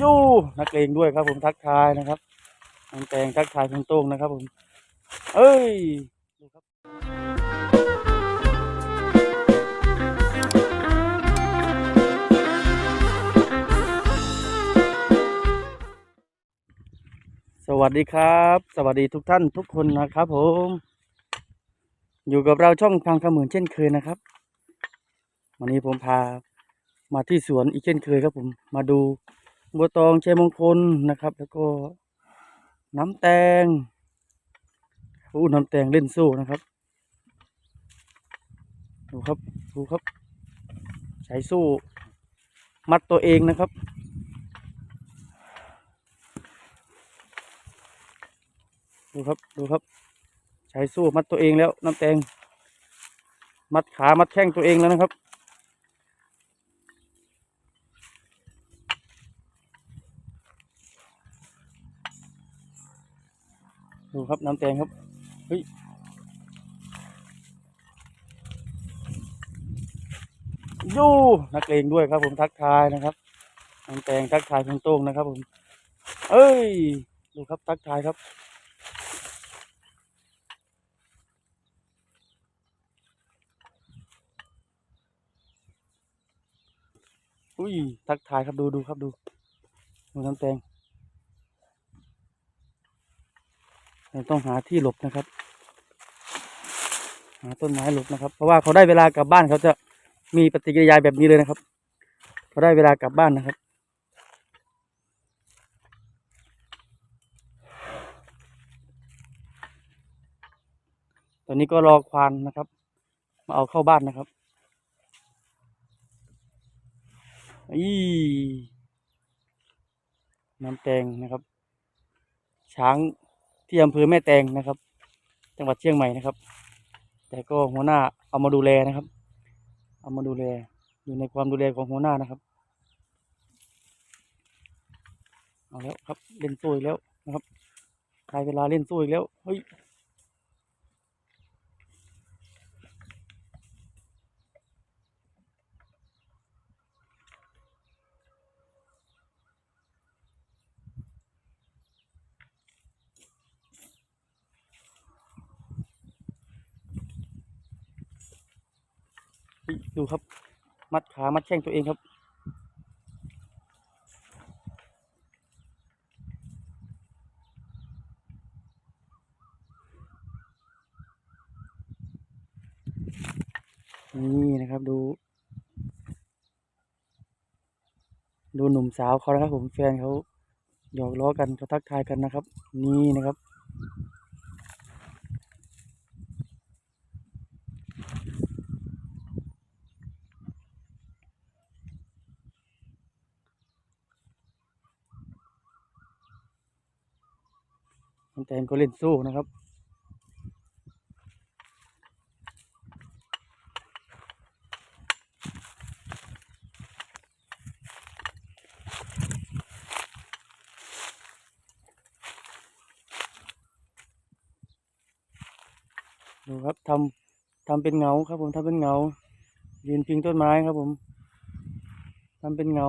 ยู่นักเลงด้วยครับ ผมทักทายนะครับน้องแตงทักทายคุณโต้งนะครับ ผม เอ้ยดูครับสวัสดีครับ สวัสดีทุกท่านทุกคนนะครับผม อยู่กับเราช่องทางขมือนเช่นเคยนะครับ วันนี้ผมพามาที่สวนอีกเช่นเคยครับผม มาดู บัวตองชัยมงคลนะครับ แล้วก็น้ำแตงอู้น้ำแตงเล่นโซ่นะครับ ดูครับดูครับ ใช้โซ่มัดตัวเองนะครับดูครับดูครับ ใช้โซ่มัดตัวเองแล้วน้ำแตง มัดขามัดแข้งตัวเองแล้วนะครับ ดูครับน้ำแตงครับ เฮ้ย ยูนักเลงด้วยครับผมทักทายนะครับ น้ำแตงทักทายคุณโต้งนะครับ ผม เอ้ย ดูครับทักทายครับอุ้ยทักทายครับดูดูครับดูดูน้ำแตง เราต้องหาที่หลบนะครับ หาต้นไม้หลบนะครับ เพราะว่าเขาได้เวลากลับบ้านเขาจะมีปฏิกิริยาแบบนี้เลยนะครับเขาได้เวลากลับบ้านนะครับตอนนี้ก็รอควานนะครับ มาเอาเข้าบ้านนะครับอีน้ำแตงนะครับ ช้าง ที่อำเภอแม่แตงนะครับ จังหวัดเชียงใหม่นะครับ แต่ก็หัวหน้าเอามาดูแลนะครับ เอามาดูแลอยู่ในความดูแลของหัวหน้านะครับเอาแล้วครับเล่นสู้อีกแล้วนะครับใครเวลาเล่นสู้อีกแล้วเฮ้ย ดูครับ มัดขา มัดแข้งตัวเองครับ นี่นะครับดู ดูหนุ่มสาวเขานะครับผมแฟนเขาหยอกล้อกันเขาทักทายกันนะครับ นี่นะครับ น้ำแตงก็เล่นสู้นะครับดูครับทำทำเป็นเงาครับ ผมทำเป็นเงายืนพิงต้นไม้ครับผมทำเป็นเงา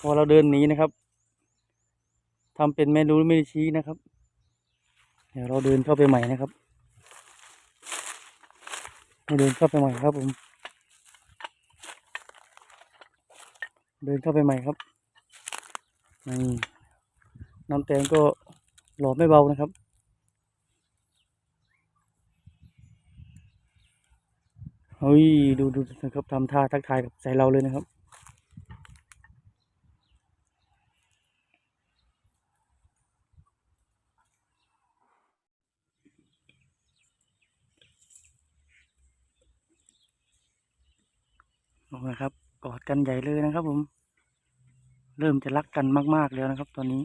พอเราเดินหนีนะครับ ทำเป็นไม่รู้ไม่ชี้นะครับ เดี๋ยวเราเดินเข้าไปใหม่นะครับ เราเดินเข้าไปใหม่ครับผม เดินเข้าไปใหม่ครับนี่น้ำแตงก็หลอไม่เบานะครับเฮ้ยดูดูนะครับทำท่าทักทายกับใส่เราเลยนะครับ อ้นะครับ กอดกันใหญ่เลยนะครับ ผม เริ่มจะรักกันมาก ๆ แล้วนะครับ ตอนนี้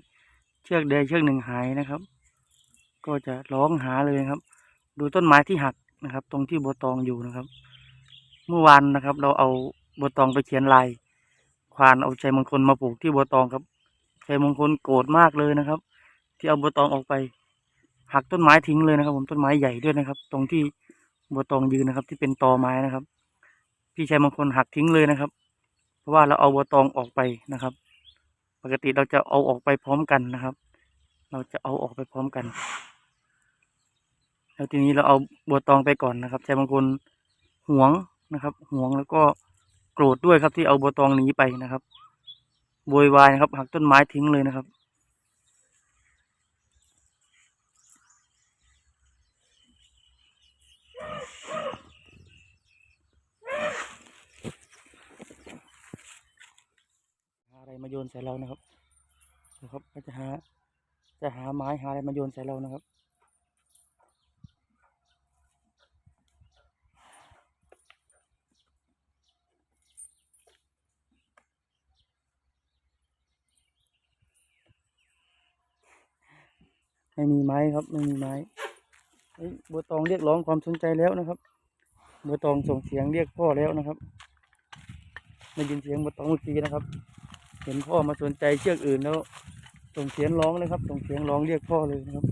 เชือกใดเชือกหนึ่งหายนะครับ ก็จะร้องหาเลยครับ ดูต้นไม้ที่หักนะครับ ตรงที่บัวตองอยู่นะครับ เมื่อวานนะครับ เราเอาบัวตองไปเขียนลายควานเอาชัยมงคลมาปลูกที่บัวตองครับชัยมงคลโกรธมากเลยนะครับ ที่เอาบัวตองออกไปหักต้นไม้ทิ้งเลยนะครับ ผมต้นไม้ใหญ่ด้วยนะครับ ตรงที่บัวตองยืนนะครับ ที่เป็นตอไม้นะครับ พี่ชัยมงคลหักทิ้งเลยนะครับ เพราะว่าเราเอาบัวตองออกไปนะครับ ปกติเราจะเอาออกไปพร้อมกันนะครับ เราจะเอาออกไปพร้อมกัน แล้วทีนี้เราเอาบัวตองไปก่อนนะครับชายบางคนหวงนะครับหวงแล้วก็โกรธด้วยครับที่เอาบัวตองหนีไปนะครับโวยวายนะครับหักต้นไม้ทิ้งเลยนะครับ หาอะไร มาโยนใส่เรานะครับดูครับก็จะหา จะหาไม้หาอะไรมาโยนใส่เรานะครับไม่มีไม้ครับไม่มีไม้บัวตองเรียกร้องความสนใจแล้วนะครับบัวตองส่งเสียงเรียกพ่อแล้วนะครับได้ยินเสียงบัวตองเมื่อกี้นะครับ เห็นพ่อมาสนใจเชือกอื่นแล้วส่งเสียงร้องเลยครับส่งเสียงร้องเรียกพ่อเลยนะครับ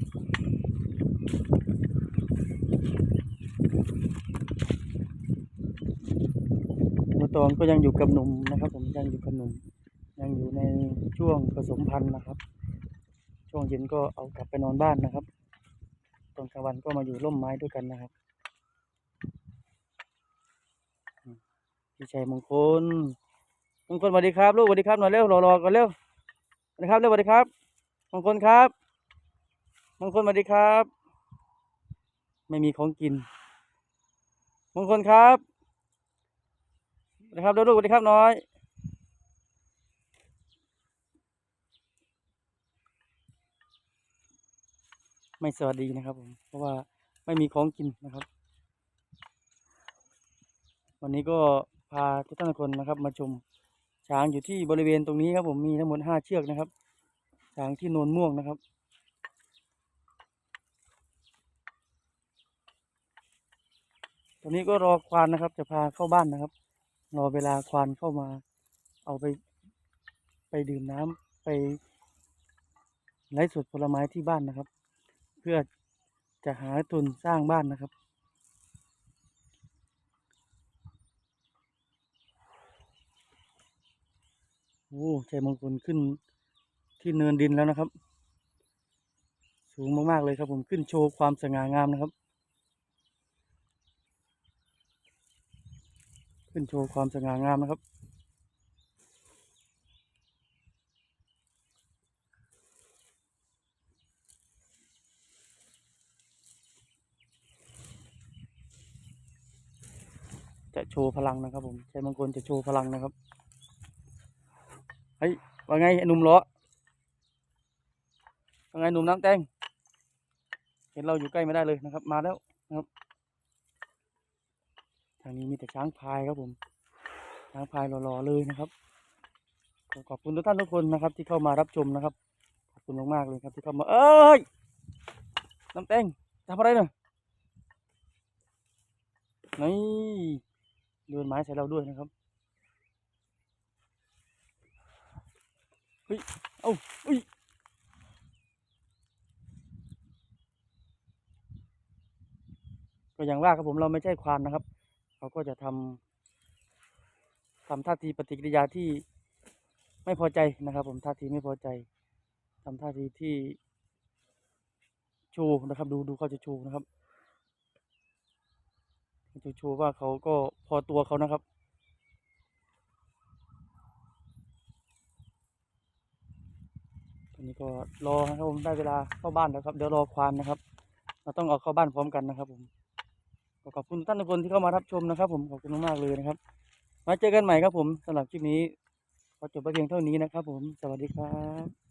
บัวตองก็ยังอยู่กับหนุ่มนะครับ ผมยังอยู่กับหนุ่มยังอยู่ในช่วงผสมพันธุ์นะครับ ช่วงเย็นก็เอากลับไปนอนบ้านนะครับตอนกลางวันก็มาอยู่ร่มไม้ด้วยกันนะครับพี่ชัยมงคล มงคลสวัสดีครับลูกสวัสดีครับหน่อยเร็วรอรอกันเร็วสวัสดีครับเร็วสวัสดีครับมงคลครับมงคลสวัสดีครับ ไม่มีของกินมงคลครับสวัสดีครับเร็วลูกสวัสดีครับน้อยไม่สวัสดีนะครับผมเพราะว่าไม่มีของกินนะครับ วันนี้ก็พาทุกท่านทุกคนนะครับมาชม ช้างอยู่ที่บริเวณตรงนี้ครับผมมีทั้งหมดห้าเชือกนะครับ ช้างที่โนนม่วงนะครับ ตอนนี้ก็รอควานนะครับ จะพาเข้าบ้านนะครับ รอเวลาควานเข้ามา เอาไป ไปดื่มน้ำไปไล่สดผลไม้ที่บ้านนะครับ เพื่อจะหาทุนสร้างบ้านนะครับ โอ้ชัยมงคลขึ้นที่เนินดินแล้วนะครับ สูงมากๆเลยครับผมขึ้นโชว์ความสง่างามนะครับ ขึ้นโชว์ความสง่างามนะครับจะโชว์พลังนะครับผมชัยมงคลจะโชว์พลังนะครับ เฮ้ยว่าไงหนุ่มล้อว่าไงหนุ่มน้ำแตงเห็นเราอยู่ใกล้ไม่ได้เลยนะครับ มาแล้วนะครับ ทางนี้มีแต่ช้างพายครับผม ช้างพายหล่อๆเลยนะครับขอขอบคุณทุกท่านทุกคนนะครับ ที่เข้ามารับชมนะครับ ขอบคุณมากๆเลยครับที่เข้ามา เอ้ย น้ำแตงทำอะไรเนี่ยนี่เดินไม้ใส่เราด้วยนะครับ ฮ้ย เอ้าเฮ้ยก็อย่างว่าครับผมเราไม่ใช่ควานนะครับ เขาก็จะทำทำท่าทีปฏิกิริยาที่ไม่พอใจนะครับ ผมท่าทีไม่พอใจทำท่าทีที่โชว์นะครับ ดูดูเขาจะโชว์นะครับจะโชว์ว่าเขาก็พอตัวเขานะครับ ตอ นี้ก็รอนะครับผมได้เวลาเข้าบ้านแล้วครับ เดี๋ยวรอควานนะครับ เราต้องออกเข้าบ้านพร้อมกันนะครับ ผมขอบคุณท่านทุกคนที่เข้ามารับชมนะครับ ผมขอบคุณมากเลยนะครับ มาเจอกันใหม่ครับผมสำหรับคลิปนี้ขอจบไปเพียงเท่านี้นะครับ ผมสวัสดีครับ